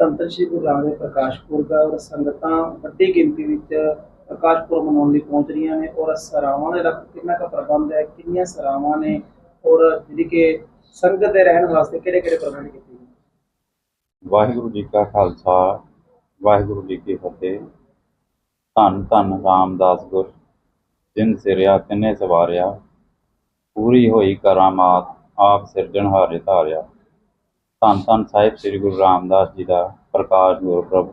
ਧੰਨ ਸ਼੍ਰੀ ਗੁਰੂ ਰਾਮਦੇਵ ਪ੍ਰਕਾਸ਼ ਪੁਰਬ ਔਰ ਸੰਗਤਾਂ ਵੱਡੀ ਗਿਣਤੀ ਵਿੱਚ ਪ੍ਰਕਾਸ਼ ਪੁਰਬ ਮਨਾਉਣ ਲਈ ਪਹੁੰਚ ਰਹੀਆਂ ਨੇ ਔਰ ਸਰਾਵਾਂ ਦੇ ਰੱਖ ਕਿੰਨਾ ਕੁ ਪ੍ਰਬੰਧ ਹੈ, ਕਿੰਨੀਆਂ ਸਰਾਵਾਂ ਨੇ ਔਰ ਜਿਹੜੀ ਕਿ ਸੰਗਤ ਦੇ ਰਹਿਣ ਵਾਸਤੇ ਕਿਹੜੇ ਕਿਹੜੇ ਪ੍ਰਬੰਧ ਕੀਤੇ ਨੇ ਵਾਹਿਗੁਰੂ ਜੀ ਕਾ ਖਾਲਸਾ, ਵਾਹਿਗੁਰੂ ਜੀ ਕੀ ਫਤਿਹ। ਧੰਨ ਧੰਨ ਰਾਮਦਾਸ ਗੁਰ, ਜਿਨ ਸਿਰਿਆ ਤਿੰਨੇ ਸਵਾਰਿਆ। ਪੂਰੀ ਹੋਈ ਕਰਾਮਾਤ, ਆਪ ਸਿਰਜਣ ਹਾਰੇ ਧਾਰਿਆ। ਧੰਨ ਧੰਨ ਸਾਹਿਬ ਸ੍ਰੀ ਗੁਰੂ ਰਾਮਦਾਸ ਜੀ ਦਾ ਪ੍ਰਕਾਸ਼ ਗੁਰਪੁਰਬ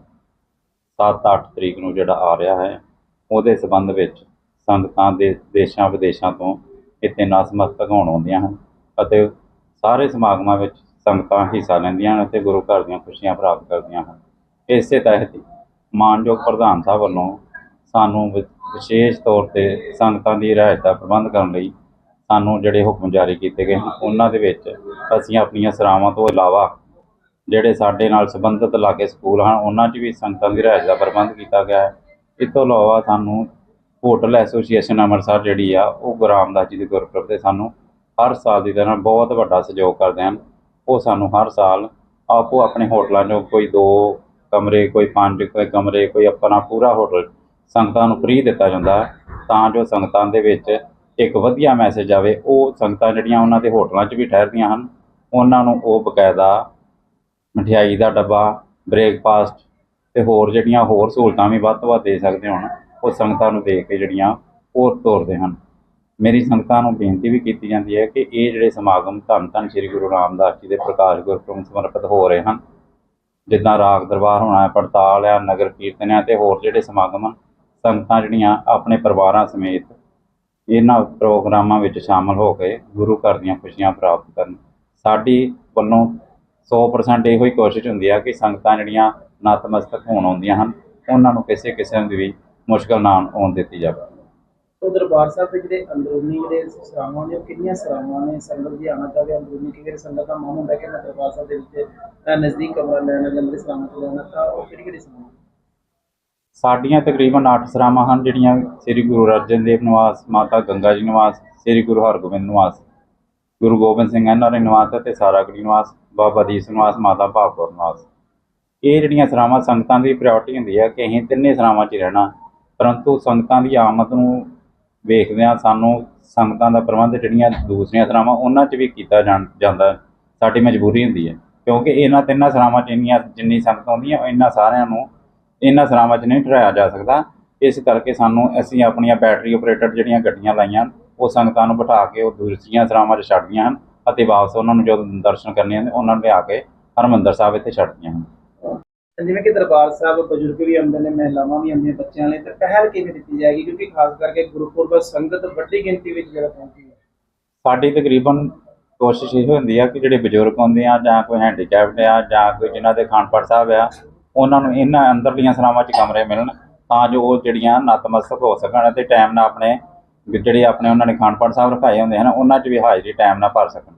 7-8 ਤਰੀਕ ਨੂੰ ਜਿਹੜਾ ਆ ਰਿਹਾ ਹੈ, ਉਹਦੇ ਸੰਬੰਧ ਵਿੱਚ ਸੰਗਤਾਂ ਦੇ ਦੇਸ਼ਾਂ ਵਿਦੇਸ਼ਾਂ ਤੋਂ ਇੱਥੇ ਨਤਮਸਤਕ ਹੋਣ ਆਉਂਦੀਆਂ ਹਨ ਅਤੇ ਸਾਰੇ ਸਮਾਗਮਾਂ ਵਿੱਚ ਸੰਗਤਾਂ ਹਿੱਸਾ ਲੈਂਦੀਆਂ ਹਨ ਅਤੇ ਗੁਰੂ ਘਰ ਦੀਆਂ ਖੁਸ਼ੀਆਂ ਪ੍ਰਾਪਤ ਕਰਦੀਆਂ ਹਨ। ਇਸੇ ਤਹਿਤ ਮਾਨਯੋਗ ਪ੍ਰਧਾਨ ਸਾਹਿਬ ਵੱਲੋਂ ਸਾਨੂੰ ਵਿ- ਵਿਸ਼ੇਸ਼ ਤੌਰ ਤੇ ਸੰਗਤਾਂ ਦੀ ਰਿਹਾਇਸ਼ ਦਾ ਪ੍ਰਬੰਧ ਕਰਨ ਲਈ ਸਾਨੂੰ ਜਿਹੜੇ ਹੁਕਮ ਜਾਰੀ ਕੀਤੇ ਗਏ ਹਨ, ਉਹਨਾਂ ਦੇ ਵਿੱਚ ਅਸੀਂ ਆਪਣੀਆਂ ਸਰਾਵਾਂ ਤੋਂ ਇਲਾਵਾ ਜਿਹੜੇ ਸਾਡੇ ਨਾਲ ਸੰਬੰਧਿਤ ਲਾਗੇ ਸਕੂਲ ਹਨ, ਉਹਨਾਂ 'ਚ ਵੀ ਸੰਗਤਾਂ ਦੀ ਰਿਹਾਇਸ਼ ਦਾ ਪ੍ਰਬੰਧ ਕੀਤਾ ਗਿਆ ਹੈ। ਇਸ ਤੋਂ ਇਲਾਵਾ ਸਾਨੂੰ ਹੋਟਲ ਐਸੋਸੀਏਸ਼ਨ ਅੰਮ੍ਰਿਤਸਰ ਜਿਹੜੀ ਆ, ਉਹ ਗੁਰੂ ਰਾਮਦਾਸ ਜੀ ਦੇ ਗੁਰਪੁਰਬ ਤੇ ਸਾਨੂੰ ਹਰ ਸਾਲ ਦੀ ਤਰ੍ਹਾਂ ਬਹੁਤ ਵੱਡਾ ਸਹਿਯੋਗ ਕਰਦੇ ਹਨ। ਉਹ ਸਾਨੂੰ ਹਰ ਸਾਲ ਆਪੋ ਆਪਣੇ ਹੋਟਲਾਂ 'ਚੋਂ ਕੋਈ ਦੋ ਕਮਰੇ, ਕੋਈ ਪੰਜ, ਕੋਈ ਕਮਰੇ, ਕੋਈ ਆਪਣਾ ਪੂਰਾ ਹੋਟਲ ਸੰਗਤਾਂ ਨੂੰ ਫ੍ਰੀ ਦਿੱਤਾ ਜਾਂਦਾ ਹੈ। ਤਾਂ ਜੋ ਸੰਗਤਾਂ ਦੇ ਵਿੱਚ ਇੱਕ ਵਧੀਆ ਮੈਸੇਜ ਆਵੇ, ਉਹ ਸੰਗਤਾਂ ਜਿਹੜੀਆਂ ਉਹਨਾਂ ਦੇ ਹੋਟਲਾਂ 'ਚ ਵੀ ਠਹਿਰਦੀਆਂ ਹਨ, ਉਹਨਾਂ ਨੂੰ ਉਹ ਬਕਾਇਦਾ ਮਠਿਆਈ ਦਾ ਡੱਬਾ ਬ੍ਰੇਕਫਾਸਟ ਤੇ ਹੋਰ ਜਿਹੜੀਆਂ ਹੋਰ ਸਹੂਲਤਾਂ ਵੀ ਵੱਧ ਤੋਂ ਵੱਧ ਦੇ ਸਕਦੇ ਹੋਣ, ਉਹ ਸੰਗਤਾਂ ਨੂੰ ਦੇਖ ਕੇ ਜਿਹੜੀਆਂ ਉਹ ਤੋਰਦੇ ਹਨ। ਮੇਰੀ ਸੰਗਤਾਂ ਨੂੰ ਬੇਨਤੀ ਵੀ ਕੀਤੀ ਜਾਂਦੀ ਹੈ ਕਿ ਇਹ ਜਿਹੜੇ ਸਮਾਗਮ ਧੰਨ ਧੰਨ ਸ੍ਰੀ ਗੁਰੂ ਰਾਮਦਾਸ ਜੀ ਦੇ ਪ੍ਰਕਾਸ਼ ਗੁਰਪੁਰਬ ਨੂੰ ਸਮਰਪਿਤ ਹੋ ਰਹੇ ਹਨ, ਜਿੱਦਾਂ ਰਾਗ ਦਰਬਾਰ ਹੋਣਾ ਹੈ, ਪੜਤਾਲ ਆ ਨਗਰ ਕੀਰਤਨ ਆ ਤੇ ਹੋਰ ਜਿਹੜੇ ਸਮਾਗਮ ਹਨ, ਸੰਗਤਾਂ ਜਿਹੜੀਆਂ ਆਪਣੇ ਪਰਿਵਾਰਾਂ ਸਮੇਤ ਇਹਨਾਂ ਪ੍ਰੋਗਰਾਮਾਂ ਵਿੱਚ ਸ਼ਾਮਲ ਹੋ ਕੇ ਗੁਰੂ ਘਰ ਦੀਆਂ ਖੁਸ਼ੀਆਂ ਪ੍ਰਾਪਤ ਕਰਨ। ਸਾਡੀ ਵੱਲੋਂ 100% ਇਹੋ ਹੀ ਕੋਸ਼ਿਸ਼ ਹੁੰਦੀ ਹੈ ਕਿ ਸੰਗਤਾਂ ਜਿਹੜੀਆਂ ਨਤਮਸਤਕ ਹੋਣ ਆਉਂਦੀਆਂ ਹਨ, ਉਹਨਾਂ ਨੂੰ ਕਿਸੇ ਕਿਸਮ ਦੀ ਵੀ ਮੁਸ਼ਕਲ ਨਾ ਆਉਣ ਦਿੱਤੀ ਜਾਵੇ। ਸੋ ਦਰਬਾਰ ਸਾਹਿਬ ਦੇ ਜਿਹੜੇ ਅੰਦਰੂਨੀ ਜਿਹੜੇ ਸਰਾਵਾਂ ਨੇ, ਉਹ ਕਿੰਨੀਆਂ ਸਰਾਵਾਂ ਨੇ? ਸੰਗਤ ਦੀ ਆਣਾ ਚਾਹਵੇ ਅੰਦਰੂਨੀ ਕਈ ਵਾਰੀ ਸੰਗਤ ਦਾ ਮਨ ਹੁੰਦਾ ਕਿ ਮੈਂ ਦਰਬਾਰ ਸਾਹਿਬ ਦੇ ਵਿੱਚ ਨਜ਼ਦੀਕ ਕਮਰਾ ਲੈਣਾ ਲੰਬੇ ਸਰਾਵਾਂ ਤੇ ਲੈਣਾ ਤਾਂ ਉਹ ਕਿਹੜੀ ਕਿਹੜੀ ਸਰਾਵਾਂ ਸਾਡੀਆਂ ਤਕਰੀਬਨ 8 ਸਰਾਵਾਂ ਹਨ, ਜਿਹੜੀਆਂ ਸ੍ਰੀ ਗੁਰੂ ਅਰਜਨ ਦੇਵ ਨਿਵਾਸ, ਮਾਤਾ ਗੰਗਾ ਜੀ ਨਿਵਾਸ, ਸ੍ਰੀ ਗੁਰੂ ਹਰਗੋਬਿੰਦ ਨਿਵਾਸ, ਗੁਰੂ ਗੋਬਿੰਦ ਸਿੰਘ ਇਹਨਾਂ ਦੇ ਨਿਵਾਸ ਅਤੇ ਸਾਰਾਗੜੀ ਨਿਵਾਸ, ਬਾਬਾ ਦੀਪ ਨਿਵਾਸ, ਮਾਤਾ ਭਾਵਪੁਰ ਨਿਵਾਸ। ਇਹ ਜਿਹੜੀਆਂ ਸਰਾਵਾਂ ਸੰਗਤਾਂ ਦੀ ਪ੍ਰਾਇੋਰਟੀ ਹੁੰਦੀ ਹੈ ਕਿ ਅਸੀਂ ਤਿੰਨੇ ਸਰਾਵਾਂ 'ਚ ਰਹਿਣਾ। ਪਰੰਤੂ ਸੰਗਤਾਂ ਦੀ ਆਮਦ ਨੂੰ ਵੇਖਦਿਆਂ ਸਾਨੂੰ ਸੰਗਤਾਂ ਦਾ ਪ੍ਰਬੰਧ ਜਿਹੜੀਆਂ ਦੂਸਰੀਆਂ ਸਰਾਵਾਂ ਉਹਨਾਂ 'ਚ ਵੀ ਕੀਤਾ ਜਾਣ, ਜਾਂਦਾ ਸਾਡੀ ਮਜਬੂਰੀ ਹੁੰਦੀ ਹੈ, ਕਿਉਂਕਿ ਇਹਨਾਂ ਤਿੰਨਾਂ ਸਰਾਵਾਂ 'ਚ ਇੰਨੀਆਂ, ਜਿੰਨੀ ਸੰਗਤ ਆਉਂਦੀ ਹੈ ਇਹਨਾਂ ਸਾਰਿਆਂ ਨੂੰ ਇਹਨਾਂ ਸਰਾਵਾਂ 'ਚ ਨਹੀਂ ਠਹਿਰਾਇਆ ਜਾ ਸਕਦਾ। ਇਸ ਕਰਕੇ ਸਾਨੂੰ ਅਸੀਂ ਆਪਣੀਆਂ ਬੈਟਰੀ ਆਪਰੇਟਡ ਜਿਹੜੀਆਂ ਗੱਡੀਆਂ ਲਾਈਆਂ ਹਨ, ਉਹ ਸੰਗਤਾਂ ਨੂੰ ਬਿਠਾ ਕੇ ਉਹ ਦੂਸਰੀਆਂ ਸਰਾਵਾਂ 'ਚ ਛੱਡਦੀਆਂ ਹਨ ਅਤੇ ਵਾਪਸ ਉਹਨਾਂ ਨੂੰ ਜਦੋਂ ਦਰਸ਼ਨ ਕਰਨੇ ਹੁੰਦੇ ਉਹਨਾਂ ਨੂੰ ਲਿਆ ਕੇ ਹਰਮੰਦਰ ਸਾਹਿਬ ਇੱਥੇ ਛੱਡਦੀਆਂ ਹਨ। ਜਿਵੇਂ ਕਿ ਦਰਬਾਰ ਸਾਹਿਬ ਬਜ਼ੁਰਗ ਵੀ ਆਉਂਦੇ ਨੇ ਮਹਿਲਾਵਾਂ ਵੀ ਆਉਂਦੀਆਂ ਬੱਚਿਆਂ ਲਈ ਤਾਂ ਪਹਿਲ ਕਿਵੇਂ ਦਿੱਤੀ ਜਾਏਗੀ? ਕਿਉਂਕਿ ਖਾਸ ਕਰਕੇ ਗੁਰਪੁਰਬ ਸੰਗਤ ਵੱਡੀ ਗਿਣਤੀ ਵਿੱਚ ਜਿਹੜਾ ਪਹੁੰਚੀ ਹੈ। ਸਾਡੀ ਤਕਰੀਬਨ ਕੋਸ਼ਿਸ਼ ਇਹ ਹੁੰਦੀ ਆ ਕਿ ਜਿਹੜੇ ਬਜ਼ੁਰਗ ਹੁੰਦੇ ਆ ਜਾਂ ਕੋਈ ਹੈਂਡੀਕੈਪਡ ਆ ਜਾਂ ਕੋਈ ਜਿਨ੍ਹਾਂ ਦੇ ਖਾਨਪੜ ਸਾਹਿਬ ਆ ਉਹਨਾਂ ਨੂੰ ਇਹਨਾਂ ਅੰਦਰਲੀਆਂ ਸਰਾਵਾਂ 'ਚ ਕਮਰੇ ਮਿਲਣ, ਤਾਂ ਜੋ ਉਹ ਜਿਹੜੀਆਂ ਨਤਮਸਤਕ ਹੋ ਸਕਣ ਅਤੇ ਟਾਈਮ ਨਾਲ ਆਪਣੇ, ਜਿਹੜੇ ਆਪਣੇ ਉਹਨਾਂ ਨੇ ਖਾਨਪੜ ਸਾਹਿਬ ਰਖਾਏ ਹੁੰਦੇ ਹਨ, ਉਹਨਾਂ 'ਚ ਵੀ ਹਾਜ਼ਰੀ ਟਾਈਮ ਨਾਲ ਭਰ ਸਕਣ।